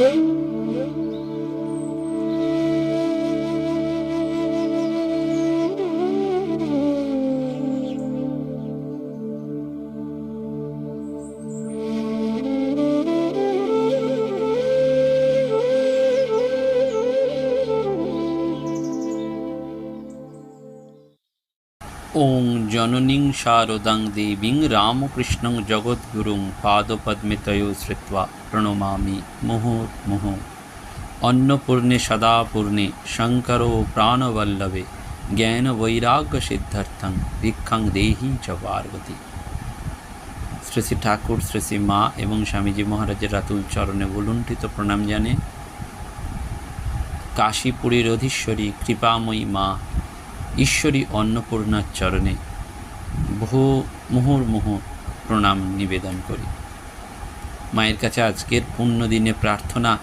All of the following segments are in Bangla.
Música জননীং শারদাং দেবীং রামকৃষ্ণং জগদ্গুরুং পাদপদ্মে তয়ো শ্রুত্বা প্রণমামি মুহুর্মুহ অন্নপূর্ণে সদাপূর্ণে শঙ্কর প্রাণবল্লভে জ্ঞান বৈরাগ্য সিদ্ধার্থং ভিক্ষাং দেহি চ পার্বতী শ্রী শ্রী ঠাকুর শ্রী শ্রী মা এবং স্বামীজি মহারাজের রাতুল চরণে ভুলুণ্ঠিত প্রণাম জানে কাশীপুরীর অধীশ্বরী কৃপাময়ী মা ঈশ্বরী অন্নপূর্ণার চরণে বহু মুহুর্মুহু প্রণাম নিবেদন করি। মায়ের কাছে আজকের পুণ্যদিনে প্রার্থনা,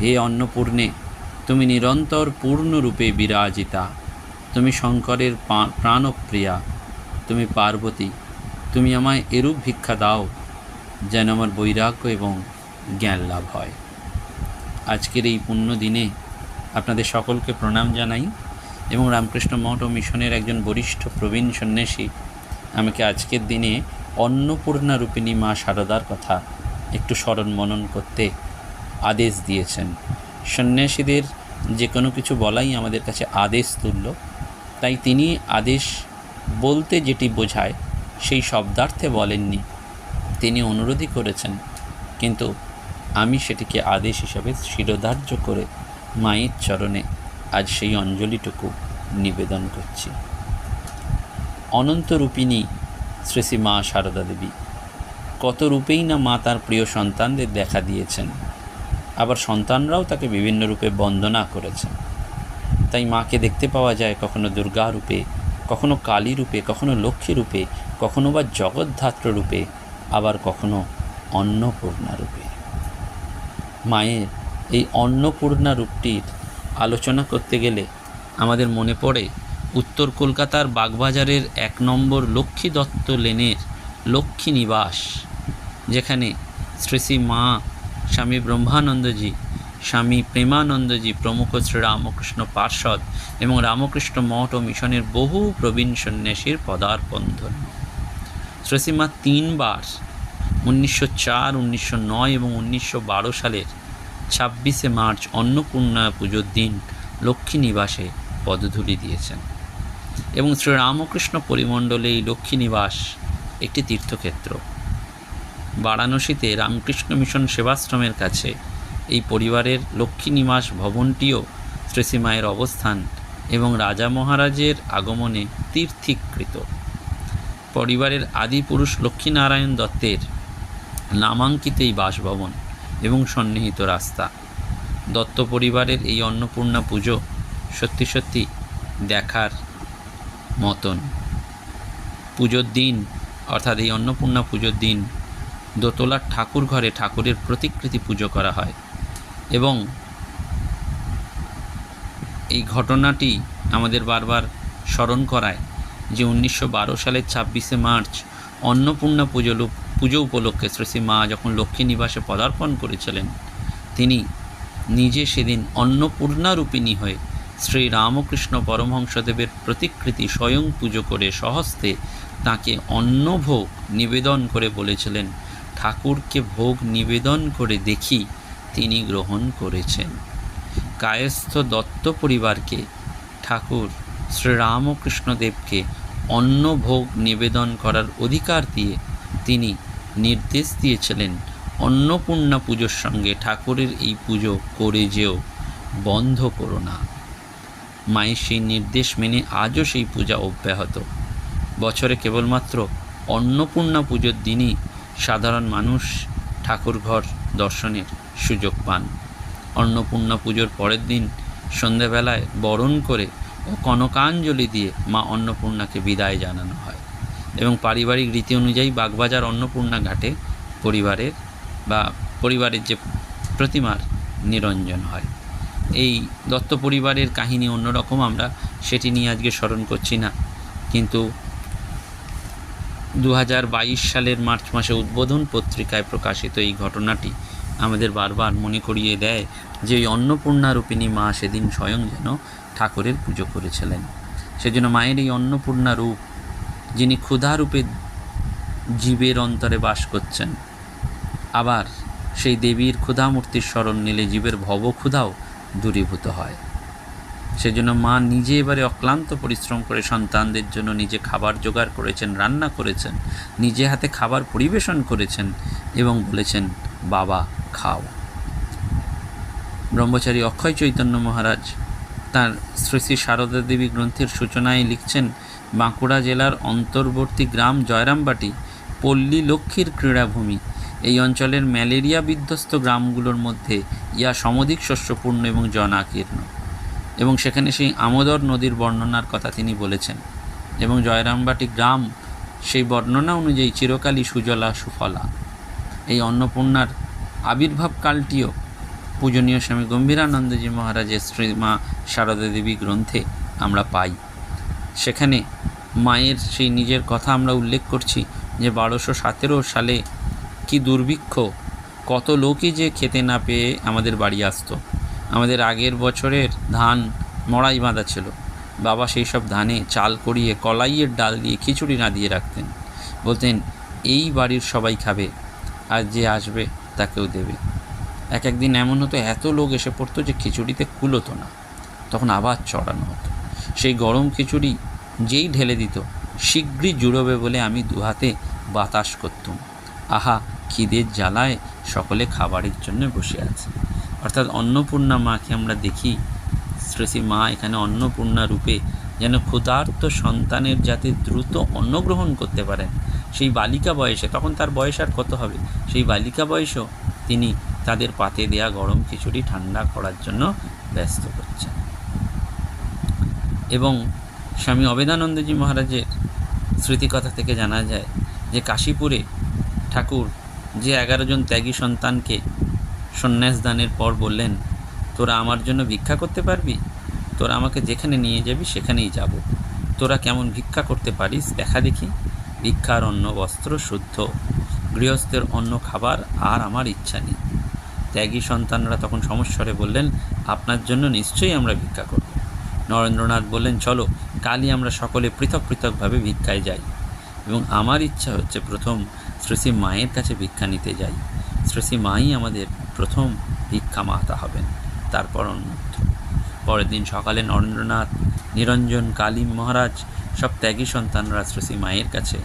হে অন্নপূর্ণে, তুমি নিরন্তর পূর্ণরূপে বিরাজিতা। তুমি শঙ্করের প্রাণপ্রিয়া। তুমি পার্বতী, তুমি আমায় এরূপ ভিক্ষা দাও, যেন আমার বৈরাগ্য এবং জ্ঞান লাভ হয়। আজকের এই পুণ্য দিনে আপনাদের সকলকে প্রণাম জানাই এবং রামকৃষ্ণ মঠ ও মিশনের একজন বরিষ্ঠ প্রবীণ সন্ন্যাসী আমাকে আজকের দিনে অন্নপূর্ণা রূপিণী মা সারদার কথা একটু স্মরণ মনন করতে আদেশ দিয়েছেন। সন্ন্যাসীদের যে কোনো কিছু বলাই আমাদের কাছে আদেশ তুল্য। তাই তিনি আদেশ বলতে যেটি বোঝায়, সেই শব্দার্থে বলেননি। তিনি অনুরোধই করেছেন, কিন্তু আমি সেটিকে আদেশ হিসাবে শিরোধার্য করে মায়ের চরণে আজ সেই অঞ্জলিটুকু নিবেদন করছি। অনন্তরূপিণী শ্রী শ্রী মা সারদা দেবী। কত রূপেই না মা তার প্রিয় সন্তানদের দেখা দিয়েছেন। আবার সন্তানরাও তাকে বিভিন্ন রূপে বন্দনা করেছেন। তাই মাকে দেখতে পাওয়া যায় কখনো দুর্গা রূপে, কখনো কালী রূপে, কখনো লক্ষ্মী রূপে, কখনো বা জগদ্ধাত্র রূপে, আবার কখনো অন্নপূর্ণা রূপে। মায়ের এই অন্নপূর্ণা রূপটির আলোচনা করতে গেলে আমাদের মনে পড়ে উত্তর কলকাতার বাগবাজারের এক নম্বর লক্ষ্মী দত্ত লেনের লক্ষ্মী নিবাস, যেখানে শ্রী শ্রী মা স্বামী ব্রহ্মানন্দজি, স্বামী প্রেমানন্দজি প্রমুখ শ্রী রামকৃষ্ণ পার্ষদ এবং রামকৃষ্ণ মঠ ও মিশনের বহু প্রবীণ সন্ন্যাসীর পদার্পণ ধন্য শ্রীসীমা তিনবার উনিশশো চার, উনিশশো নয় এবং উনিশশো বারো সালের ছাব্বিশে মার্চ অন্নপূর্ণা পুজোর দিন লক্ষ্মী নিবাসে পদধূলি দিয়েছেন। এবং শ্রী রামকৃষ্ণ পরিমণ্ডলে এই লক্ষ্মী নিবাস একটি তীর্থক্ষেত্র। বারাণসীতে রামকৃষ্ণ মিশন সেবাশ্রমের কাছে এই পরিবারের লক্ষ্মী নিবাস ভবনটিও শ্রীসীমায়ের অবস্থান এবং রাজা মহারাজের আগমনে তীর্থীকৃত। পরিবারের আদিপুরুষ লক্ষ্মীনারায়ণ দত্তের নামাঙ্কিত এই বাসভবন এবং সন্নিহিত রাস্তা। দত্ত পরিবারের এই অন্নপূর্ণা পুজো সত্যি সত্যি দেখার মতন। পুজোর দিন, অর্থাৎ এই অন্নপূর্ণা পুজোর দিন, দোতলার ঠাকুর ঘরে ঠাকুরের প্রতিকৃতি পুজো করা হয় এবং এই ঘটনাটি আমাদের বারবার স্মরণ করায় যে উনিশশো বারো সালের ছাব্বিশে মার্চ অন্নপূর্ণা পুজো পুজো উপলক্ষে শ্রী মা যখন লক্ষ্মী নিবাসে পদার্পণ করেছিলেন, তিনি নিজে সেদিন অন্নপূর্ণা রূপিণী হয়ে শ্রী রামকৃষ্ণ পরমহংসদেবের প্রতিকৃতি স্বয়ং পুজো করে সহস্তে তাকে অন্নভোগ নিবেদন করে বলেছিলেন, ঠাকুরকে ভোগ নিবেদন করে দেখি তিনি গ্রহণ করেছেন। কায়স্থ দত্ত পরিবারকে ঠাকুর শ্রীরামকৃষ্ণদেবকে অন্নভোগ নিবেদন করার অধিকার দিয়ে তিনি নির্দেশ দিয়েছিলেন, অন্নপূর্ণা পুজোর সঙ্গে ঠাকুরের এই পুজো করে যেও, বন্ধ করো না। মায়ের সেই নির্দেশ মেনে আজও সেই পূজা অব্যাহত। বছরে কেবলমাত্র অন্নপূর্ণা পুজোর দিনই সাধারণ মানুষ ঠাকুরঘর দর্শনের সুযোগ পান। অন্নপূর্ণা পুজোর পরের দিন সন্ধেবেলায় বরণ করে ও কনকাঞ্জলি দিয়ে মা অন্নপূর্ণাকে বিদায় জানানো হয় এবং পারিবারিক রীতি অনুযায়ী বাগবাজার অন্নপূর্ণা ঘাটে পরিবারের বা পরিবারের যে প্রতিমার নিরঞ্জন হয়। এই দত্ত পরিবারের কাহিনী অন্যরকম আমরা সেটি নিয়ে আজকে স্মরণ করছি না। কিন্তু দু হাজার বাইশ সালের মার্চ মাসে উদ্বোধন পত্রিকায় প্রকাশিত এই ঘটনাটি আমাদের বারবার মনে করিয়ে দেয় যে ওই অন্নপূর্ণা রূপিণী মা সেদিন স্বয়ং যেন ঠাকুরের পুজো করেছিলেন। সেজন্য মায়ের এই অন্নপূর্ণা রূপ, যিনি ক্ষুধারূপে জীবের অন্তরে বাস করছেন, আবার সেই দেবীর ক্ষুধামূর্তির স্মরণ নিলে জীবের ভবক্ষুধাও দূরীভূত হয়। সেজন্য মা নিজে এবারে অক্লান্ত পরিশ্রম করে সন্তানদের জন্য নিজে খাবার জোগাড় করেছেন, রান্না করেছেন, নিজে হাতে খাবার পরিবেশন করেছেন এবং বলেছেন, বাবা, খাও। ব্রহ্মচারী অক্ষয় চৈতন্য মহারাজ তার শ্রী শ্রী সারদা দেবী গ্রন্থের সূচনায় লিখছেন, বাঁকুড়া জেলার অন্তর্বর্তী গ্রাম জয়রামবাটি পল্লী লক্ষ্মীর ক্রীড়াভূমি। এই অঞ্চলের ম্যালেরিয়া বিধ্বস্ত গ্রামগুলোর মধ্যে ইয়া সমধিক শস্যপূর্ণ এবং জনাকীর্ণ। এবং সেখানে সেই আমোদর নদীর বর্ণনার কথা তিনি বলেছেন। এবং জয়রামবাটি গ্রাম সেই বর্ণনা অনুযায়ী চিরকালই সুজলা, সুফলা। এই অন্নপূর্ণার আবির্ভাব কালটিও পূজনীয় স্বামী গম্ভীরানন্দজি মহারাজের শ্রীমা সারদা দেবী গ্রন্থে আমরা পাই। সেখানে মায়ের সেই নিজের কথা আমরা উল্লেখ করছি যে বারোশো সতেরো সালে কি দুর্ভিক্ষ? কত লোকই যে খেতে না পেয়ে আমাদের বাড়ি আসতো। আমাদের আগের বছরের ধান মড়াই বাঁধা ছিল। বাবা সেই সব ধানে চাল করিয়ে কলাইয়ের ডাল দিয়ে খিচুড়ি না দিয়ে রাখতেন। বলতেন, এই বাড়ির সবাই খাবে, আর যে আসবে তাকেও দেবে। এক একদিন এমন হতো, এত লোক এসে পড়তো যে খিচুড়িতে কুলোতো না। তখন আবার চড়ানো হতো। সেই গরম খিচুড়ি যেই ঢেলে দিত শীঘ্রই জুড়োবে বলে আমি দুহাতে বাতাস করতুম। আহা খিদের জ্বালায় সকলে খাবারের জন্য বসে আছে। অর্থাৎ অন্নপূর্ণা মাকে আমরা দেখি শ্রেষী মা এখানে অন্নপূর্ণা রূপে যেন ক্ষুধার্ত সন্তানের যাতে দ্রুত অন্ন গ্রহণ করতে পারেন। সেই বালিকা বয়সে, তখন তার বয়স আর কত হবে? সেই বালিকা বয়সেও তিনি তাদের পাতে দেয়া গরম খিচুড়ি ঠান্ডা করার জন্য ব্যস্ত করছেন। এবং স্বামী অবেদানন্দজি মহারাজের স্মৃতিকথা থেকে জানা যায় যে কাশীপুরে ঠাকুর যে এগারো জন ত্যাগী সন্তানকে সন্ন্যাস দানের পর বললেন, তোরা আমার জন্য ভিক্ষা করতে পারবি? তোরা আমাকে যেখানে নিয়ে যাবি সেখানেই যাব। তোরা কেমন ভিক্ষা করতে পারিস দেখা দেখি। ভিক্ষার অন্ন, বস্ত্র শুদ্ধ। গৃহস্থের অন্য খাবার আর আমার ইচ্ছা নেই। ত্যাগী সন্তানরা তখন সমস্বরে বললেন, আপনার জন্য নিশ্চয়ই আমরা ভিক্ষা করব। নরেন্দ্রনাথ বললেন, চলো, কালই আমরা সকলে পৃথক পৃথকভাবে ভিক্ষায় যাই এবং আমার ইচ্ছা হচ্ছে প্রথম শ্রী মায়ের কাছে ভিক্ষা নিতে যাই। শ্রী মাই আমাদের প্রথম ভিক্ষা মাতা হবেন তারপর অন্যত্র পরের দিন সকালে নরেন্দ্রনাথ, নিরঞ্জন, কালিম মহারাজ সব ত্যাগী সন্তানরা শ্রী মায়ের কাছে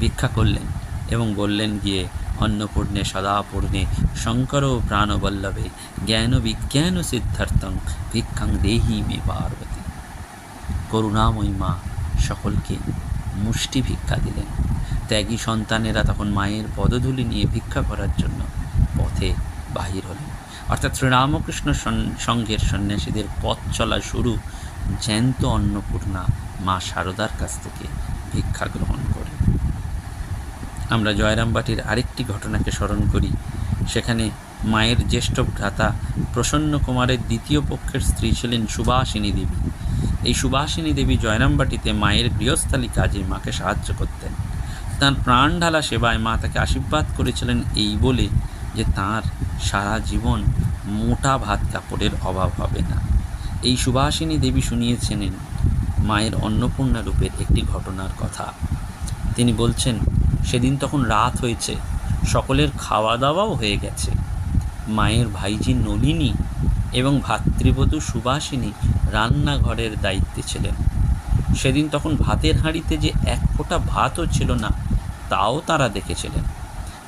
ভিক্ষা করলেন এবং বললেন, গিয়ে অন্নপূর্ণে, সদাপূর্ণে, শঙ্কর ও প্রাণবল্লভে, জ্ঞান বিজ্ঞান সিদ্ধার্থং, ভিক্ষাং দেহি মে পার্বতী। করুণাময়ী মা সকলকে মুষ্টি ভিক্ষা দিলেন। ত্যাগী সন্তানেরা তখন মায়ের পদধূলি নিয়ে ভিক্ষা করার জন্য পথে বাহির হলেন। অর্থাৎ শ্রীরামকৃষ্ণ সংঘের সন্ন্যাসীদের পথ চলা শুরু জ্যান্ত অন্নপূর্ণা মা শারদার কাছ থেকে ভিক্ষা গ্রহণ করে আমরা জয়রামবাটির আরেকটি ঘটনাকে স্মরণ করি। সেখানে মায়ের জ্যেষ্ঠ ভ্রাতা প্রসন্ন কুমারের দ্বিতীয় পক্ষের স্ত্রী ছিলেন সুভাষিনী দেবী। এই সুভাষিনী দেবী জয়রামবাটিতে মায়ের গৃহস্থালী কাজে মাকে সাহায্য করতেন। তার প্রাণ ঢালা সেবায় মা তাকে আশীর্বাদ করেছিলেন এই বলে যে তার সারা জীবন মোটা ভাত কাপড়ের অভাব হবে না। এই সুভাষিনী দেবী শুনিয়েছিলেন মায়ের অন্নপূর্ণা রূপের একটি ঘটনার কথা। তিনি বলছেন, সেদিন তখন রাত হয়েছে, সকলের খাওয়া দাওয়াও হয়ে গেছে। মায়ের ভাইজি নলিনী এবং ভাতৃবধূ সুভাষিনী রান্নাঘরের দায়িত্বে ছিলেন। সেদিন তখন ভাতের হাঁড়িতে যে এক ফোঁটা ভাতও ছিল না তাও তারা দেখেছিলেন।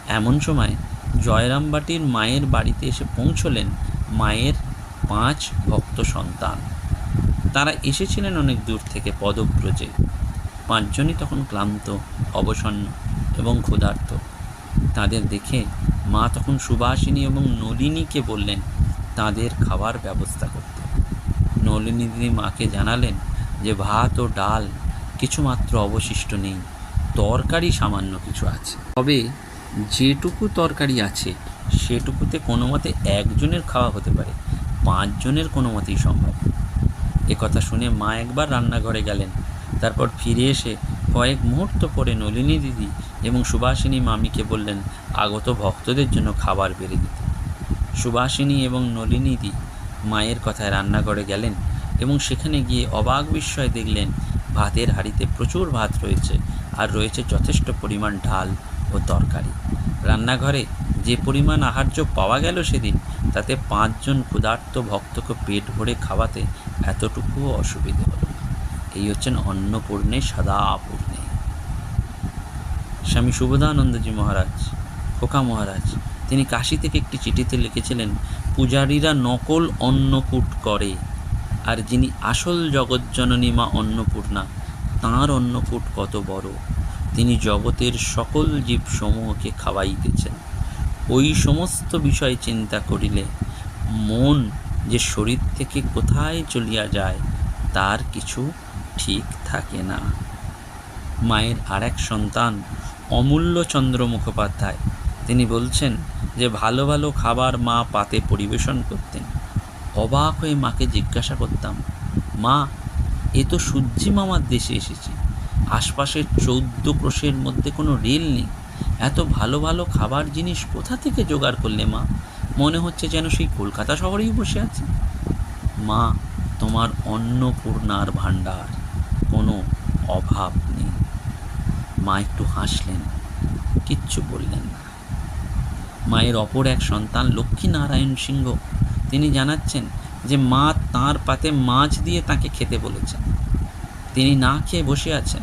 এমন সময় জয়রামবাটির মায়ের বাড়িতে এসে পৌঁছলেন মায়ের পাঁচ ভক্ত সন্তান। তারা এসেছিলেন অনেক দূর থেকে পদব্রজে। পাঁচজনই তখন ক্লান্ত, অবসন্ন এবং ক্ষুধার্ত। তাদের দেখে মা তখন সুবাসিনী এবং নলিনীকে বললেন, তাদের খাবার ব্যবস্থা করতে। নলিনী দিদি মাকে জানালেন যে, ভাত ও ডাল কিছুমাত্র অবশিষ্ট নেই। তরকারি সামান্য কিছু আছে। তবে যেটুকু তরকারি আছে, সেটুকুতে কোনো মতে একজনের খাওয়া হতে পারে, পাঁচজনের কোনো মতেই সম্ভব। কথা শুনে মা একবার রান্নাঘরে গেলেন। তারপর ফিরে এসে কয়েক মুহূর্ত পরে নলিনী দিদি এবং সুভাষিনী মামিকে বললেন, আগত ভক্তদের জন্য খাবার বেড়ে দিতে। সুভাষিনী এবং নলিনীদি মায়ের কথায় রান্নাঘরে গেলেন এবং সেখানে গিয়ে অবাক বিস্ময় দেখলেন, ভাতের হাঁড়িতে প্রচুর ভাত রয়েছে। আর রয়েছে যথেষ্ট পরিমাণ ডাল ও তরকারি। রান্নাঘরে যে পরিমাণ আহার্য পাওয়া গেল সেদিন, তাতে পাঁচজন ক্ষুধার্ত ভক্তকে পেট ভরে খাওয়াতে এতটুকুও অসুবিধে হলো এই হচ্ছেন অন্নপূর্ণে সদা পূর্ণে স্বামী শুভদানন্দজি মহারাজ, খোকা মহারাজ, তিনি কাশি থেকে একটি চিঠিতে লিখেছিলেন, পূজারীরা নকল অন্নকূট করে, আর যিনি আসল জগজ্জননী মা অন্নপূর্ণা তাঁর অন্নকূট কত বড়? তিনি জগতের সকল জীব সমূহকে খাওয়াইতেছেন। ওই সমস্ত বিষয় চিন্তা করিলে মন যে শরীর থেকে কোথায় চলিয়া যায়, তার কিছু ঠিক থাকে না। মায়ের আর এক সন্তান অমূল্যচন্দ্র মুখোপাধ্যায়। তিনি বলছেন যে, ভালো ভালো খাবার মা পাতে পরিবেশন করতেন। অবাক হয়ে মাকে জিজ্ঞাসা করতাম, মা এ তো সূর্যি মামার দেশে এসেছি। আশপাশের চৌদ্দ ক্রোশের মধ্যে কোনো রেল নেই। এত ভালো ভালো খাবার জিনিস কোথা থেকে জোগাড় করলে মা? মনে হচ্ছে যেন সেই কলকাতা শহরেই বসে আছে। মা, তোমার অন্নপূর্ণার ভাণ্ডার, কোনো অভাব নেই। মা একটু হাসলেন, কিচ্ছু বললেন না। মায়ের অপর এক সন্তান লক্ষ্মীনারায়ণ সিংহ, তিনি জানাচ্ছেন যে মা তাঁর পাতে মাছ দিয়ে তাকে খেতে বলেছেন। তিনি না খেয়ে বসে আছেন।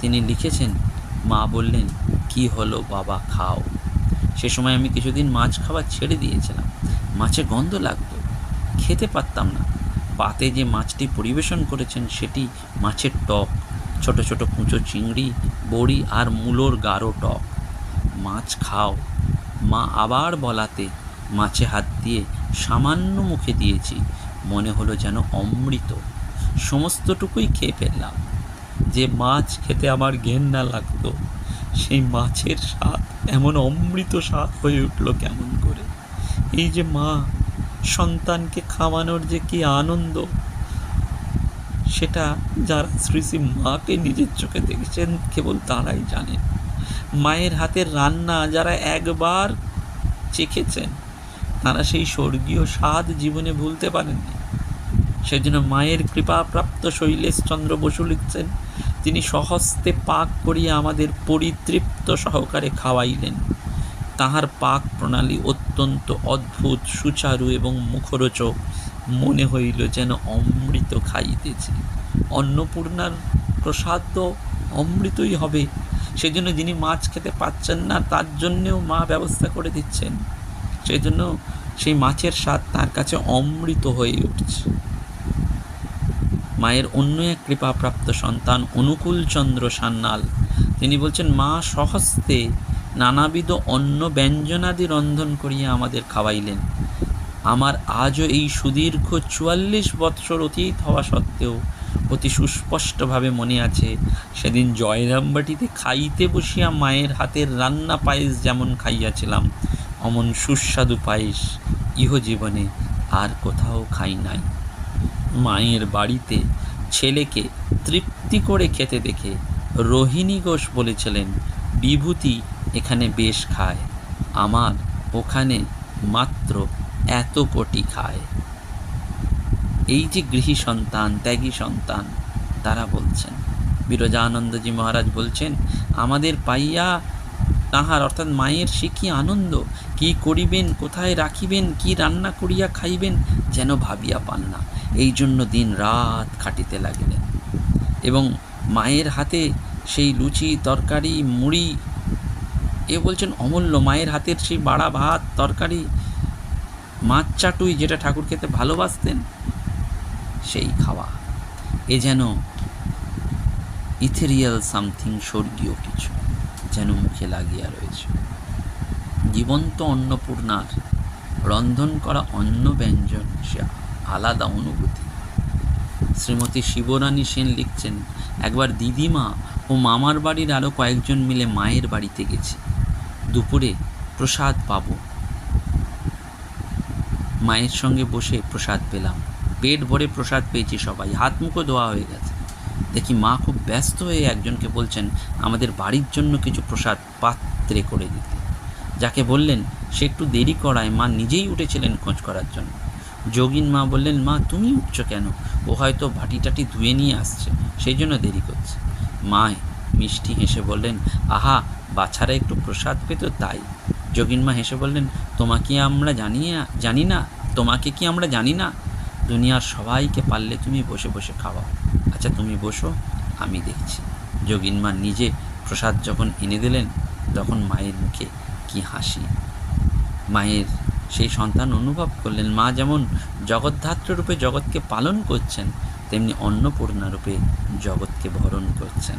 তিনি লিখেছেন, মা বললেন, কি হলো বাবা, খাও। সে সময় আমি কিছুদিন মাছ খাওয়া ছেড়ে দিয়েছিলাম। মাছে গন্ধ লাগতো। খেতে পারতাম না। পাতে যে মাছটি পরিবেশন করেছেন, সেটি মাছের টক। ছোট ছোট কুঁচো চিংড়ি, বড়ি আর মূলোর গাঢ় টক। মাছ খাও। মা আবার বলাতে মাছে হাত দিয়ে সামান্য মুখে দিয়েছি, মনে হলো যেন অমৃত। সমস্তটুকুই খেয়ে ফেললাম। যে মাছ খেতে আমার ঘেন্না লাগতো, সেই মাছের স্বাদ, এমন অমৃত স্বাদ হয়ে উঠল কেমন করে? এই যে মা, সন্তানকে খাওয়ানোর যে কি আনন্দ, সেটা যারা শ্রী শ্রী মাকে নিজের চোখে দেখেছেন, কেবল তারাই জানেন। মায়ের হাতের রান্না যারা একবার চেখেছেন তারা সেই স্বর্গীয় স্বাদ জীবনে ভুলতে পারেননি। সেজন্য মায়ের কৃপাপ্রাপ্ত শৈলেশচন্দ্র বসু লিখছেন, তিনি সহস্তে পাক করিয়া আমাদের পরিতৃপ্ত সহকারে খাওয়াইলেন। তাহার পাক প্রণালী অত্যন্ত অদ্ভুত, সুচারু এবং মুখরোচক। মনে হইল যেন অমৃত খাইতেছে। অন্নপূর্ণার প্রসাদ তো অমৃতই হবে। সেজন্য যিনি মাছ খেতে পাচ্ছেন না, তার জন্যেও মা ব্যবস্থা করে দিচ্ছেন। সেই জন্য সেই মাছের স্বাদ তার কাছে অমৃত হয়ে উঠছে। মায়ের অন্য এক কৃপাপ্রাপ্ত সন্তান অনুকূলচন্দ্র সান্যাল। তিনি বলছেন, মা, সহস্তে নানাবিধ অন্ন ব্যঞ্জনাদি রন্ধন করিয়া আমাদের খাওয়াইলেন। আমার আজও এই সুদীর্ঘ চুয়াল্লিশ বৎসর অতীত হওয়া সত্ত্বেও অতি সুস্পষ্টভাবে মনে আছে, সেদিন জয়রামবাটিতে খাইতে বসিয়া মায়ের হাতের রান্না পায়েস যেমন খাইয়াছিলাম অমন সুস্বাদু পায়েস ইহজীবনে আর কোথাও খাই নাই। মায়ের বাড়িতে ছেলেকে তৃপ্তি করে খেতে দেখে রোহিণী ঘোষ বলেছিলেন, বিভূতি এখানে বেশ খায়, আমার ওখানে মাত্র এত কোটি খায়। এই যে গৃহী সন্তান, ত্যাগী সন্তান, তারা বলছেন। বিরজানন্দজি মহারাজ বলছেন, আমাদের পাইয়া তাহার অর্থাৎ মায়ের সে কি আনন্দ? কি করিবেন? কোথায় রাখিবেন? কি রান্না করিয়া খাইবেন? যেন ভাবিয়া পান না। এই জন্য দিন রাত খাটিতে লাগিলেন। এবং মায়ের হাতে সেই লুচি, তরকারি, মুড়ি, এ বলছেন অমূল্য। মায়ের হাতের সেই বাড়া ভাত, তরকারি, মাছ চাটুই যেটা ঠাকুর খেতে ভালোবাসতেন, সেই খাওয়া। এ যেন ইথেরিয়াল সামথিং স্বর্গীয় কিছু। যেন মুখে লাগিয়া রয়েছে। জীবন্ত অন্নপূর্ণার রন্ধন করা অন্ন ব্যঞ্জন সে আলাদা অনুভূতি। শ্রীমতী শিবরানী সেন লিখছেন, একবার দিদিমা ও মামার বাড়ির আরও কয়েকজন মিলে মায়ের বাড়িতে গেছি। দুপুরে প্রসাদ পাব। মায়ের সঙ্গে বসে প্রসাদ পেলাম। পেট ভরে প্রসাদ পেয়েছি সবাই। হাত মুখও ধোয়া হয়ে গেছে। দেখি মা খুব ব্যস্ত হয়ে একজনকে বলছেন, আমাদের বাড়ির জন্য কিছু প্রসাদ পাত্রে করে দিতে। যাকে বললেন, সে একটু দেরি করায়, মা নিজেই উঠেছিলেন খোঁজ করার জন্য। যোগিন মা বললেন, মা, তুমি উঠছো কেন? ও হয়তো বাটি টাটি ধুয়ে নিয়ে আসছে, সেই জন্য দেরি করছে। মায় মিষ্টি হেসে বললেন, আহা, বাছারা একটু প্রসাদ পেত তাই। যোগিন মা হেসে বললেন, তোমাকে আমরা জানি না জানি না? তোমাকে কি আমরা জানি না? দুনিয়ার সবাইকে পারলে তুমি বসে বসে খাওয়াও আচ্ছা তুমি বসো, আমি দেখছি। যোগিন মা নিজে প্রসাদ যখন এনে দিলেন, তখন মায়ের মুখে কি হাসি। মায়ের সেই সন্তান অনুভব করলেন, মা যেমন জগদ্ধাত্র রূপে জগৎকে পালন করছেন, তেমনি অন্নপূর্ণা রূপে জগৎকে ভরণ করছেন।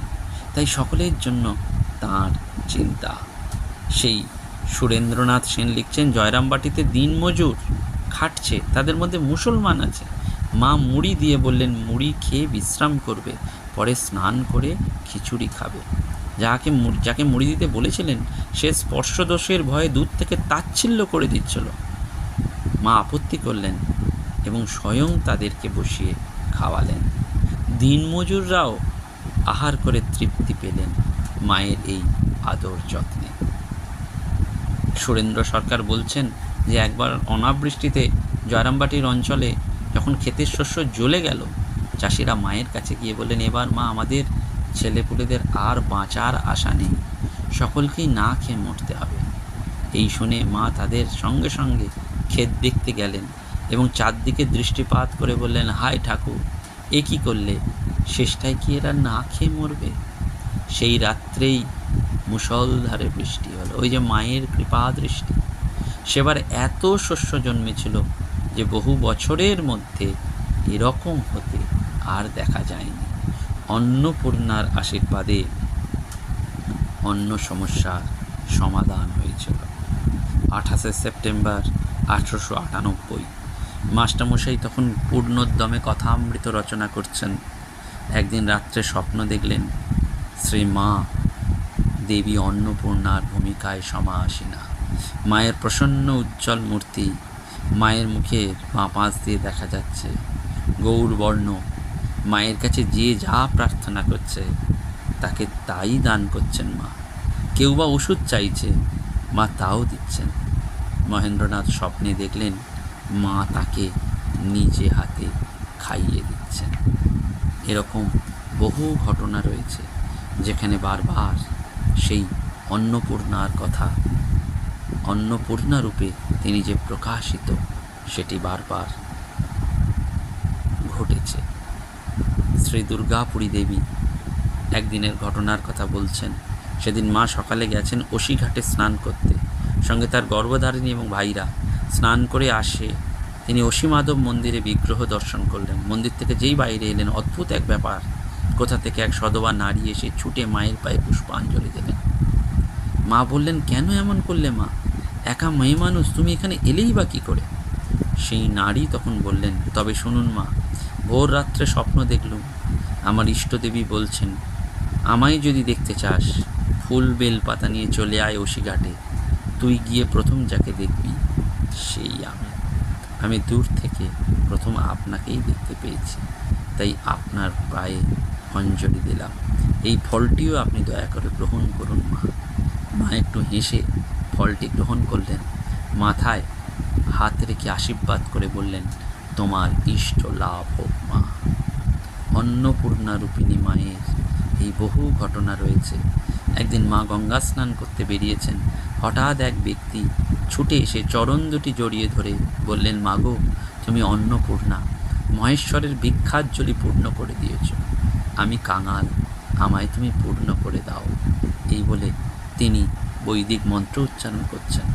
তাই সকলের জন্য তার চিন্তা। সেই সুরেন্দ্রনাথ সেন লিখছেন, জয়রামবাটিতে দিনমজুর। খাটছে, তাদের মধ্যে মুসলমান আছে। মা মুড়ি দিয়ে বললেন, মুড়ি খেয়ে বিশ্রাম করবে, পরে স্নান করে খিচুড়ি খাবে। যাকে যাকে মুড়ি দিতে বলেছিলেন, সে স্পর্শদোষের ভয়ে দূর থেকে তাচ্ছিল্য করে দিচ্ছিল। মা আপত্তি করলেন এবং স্বয়ং তাদেরকে বসিয়ে খাওয়ালেন। দিনমজুররাও আহার করে তৃপ্তি পেলেন মায়ের এই আদর যত্নে। সুরেন্দ্র সরকার বলছেন যে একবার অনাবৃষ্টিতে জয়রামবাটির অঞ্চলে যখন ক্ষেতের শস্য জ্বলে গেল, চাষিরা মায়ের কাছে গিয়ে বললেন, এবার মা, আমাদের ছেলেপুলেদের আর বাঁচার আশা নেই। সকলকেই না খেয়ে মরতে হবে। এই শুনে মা তাদের সঙ্গে সঙ্গে ক্ষেত দেখতে গেলেন এবং চারদিকে দৃষ্টিপাত করে বললেন, হায় ঠাকুর, এ কী করলে? শেষটায় কি এরা না খেয়ে মরবে? সেই রাত্রেই মুষলধারে বৃষ্টি হলো। ওই যে মায়ের কৃপা দৃষ্টি। সেবার এত শস্য জন্মেছিল যে বহু বছরের মধ্যে এরকম হতে আর দেখা যায়নি। অন্নপূর্ণার আশীর্বাদে অন্য সমস্যার সমাধান হয়েছিল। আঠাশে সেপ্টেম্বর আঠেরোশো আটানব্বই, মাস্টারমশাই তখন পূর্ণোদ্যমে কথামৃত রচনা করছেন। একদিন রাত্রে স্বপ্ন দেখলেন শ্রী মা দেবী অন্নপূর্ণার ভূমিকায় সমাসীনা। মায়ের প্রসন্ন উজ্জ্বল মূর্তি মায়ের মুখের বাঁ পাশ দিয়ে দেখা যাচ্ছে। গৌরবর্ণ মায়ের কাছে যে যা প্রার্থনা করছে, তাকে তাই দান করছেন মা। কেউ বা ওষুধ চাইছে, মা তাও দিচ্ছেন। মহেন্দ্রনাথ স্বপ্নে দেখলেন, মা তাকে নিজে হাতে খাইয়ে দিচ্ছেন। এরকম বহু ঘটনা রয়েছে, যেখানে বারবার সেই অন্নপূর্ণার কথা অন্নপূর্ণা রূপে তিনি যে প্রকাশিত, সেটি বারবার ঘটেছে। শ্রী দুর্গাপুরী দেবী একদিনের ঘটনার কথা বলছেন। সেদিন মা সকালে গেছেন অশিঘাটে স্নান করতে। সঙ্গে তার গর্ভধারিণী এবং ভাইরা স্নান করে আসে। তিনি অসীমাধব মন্দিরে বিগ্রহ দর্শন করলেন। মন্দির থেকে যেই বাইরে এলেন, অদ্ভুত এক ব্যাপার। কোথা থেকে এক সদবা নারী এসে ছুটে মায়ের পায়ে পুষ্পাঞ্জলি দিলেন মা বললেন, কেন এমন করলে মা? একা মেয়ে মানুষ, তুমি এখানে এলেই বা কী করে? সেই নারী তখন বললেন, তবে শুনুন মা, ভোর রাত্রে স্বপ্ন দেখলুম। আমার ইষ্টদেবী বলছেন, আমায় যদি দেখতে চাস, ফুল বেল পাতা নিয়ে চলে আয় ওসিঘাটে তুই গিয়ে প্রথম যাকে দেখবি, সেই আমি। আমি দূর থেকে প্রথম আপনাকেই দেখতে পেয়েছি। তাই আপনার পায়ে অঞ্জলি দিলাম। এই ফলটিও আপনি দয়া করে গ্রহণ করুন মা। মা একটু হেসে ফলটি গ্রহণ করলেন। মাথায় হাত রেখে আশীর্বাদ করে বললেন, তোমার ইষ্ট লাভ হোক, মা। অন্নপূর্ণা রূপিণী মায়ের এই বহু ঘটনা রয়েছে। একদিন মা গঙ্গা স্নান করতে বেরিয়েছেন। হঠাৎ এক ব্যক্তি ছুটে এসে চরণ দুটি জড়িয়ে ধরে বললেন, মাগো, তুমি অন্নপূর্ণা, মহেশ্বরের ভিক্ষাজ্জলি পূর্ণ করে দিয়েছ। আমি কাঙাল, আমায় তুমি পূর্ণ করে দাও। এই বলে তিনি বৈদিক মন্ত্র উচ্চারণ করছেন।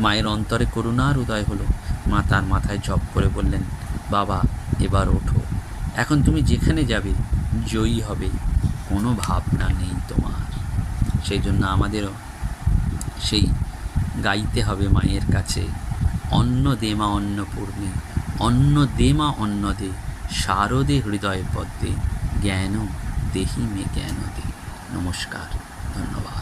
মায়ের অন্তরে করুণার উদয় হলো। মা তার মাথায় জপ করে বললেন, বাবা, এবার ওঠো। এখন তুমি যেখানে যাবে, জয়ী হবে। কোনো ভাবনা নেই তোমার। সেই জন্য আমাদেরও সেই গাইতে হবে মায়ের কাছে, অন্ন দে মা অন্নপূর্ণে অন্ন দে মা অন্ন দে, শারদে হৃদয় পদ্মে, জ্ঞান দেহি মে জ্ঞান দে। নমস্কার, ধন্যবাদ।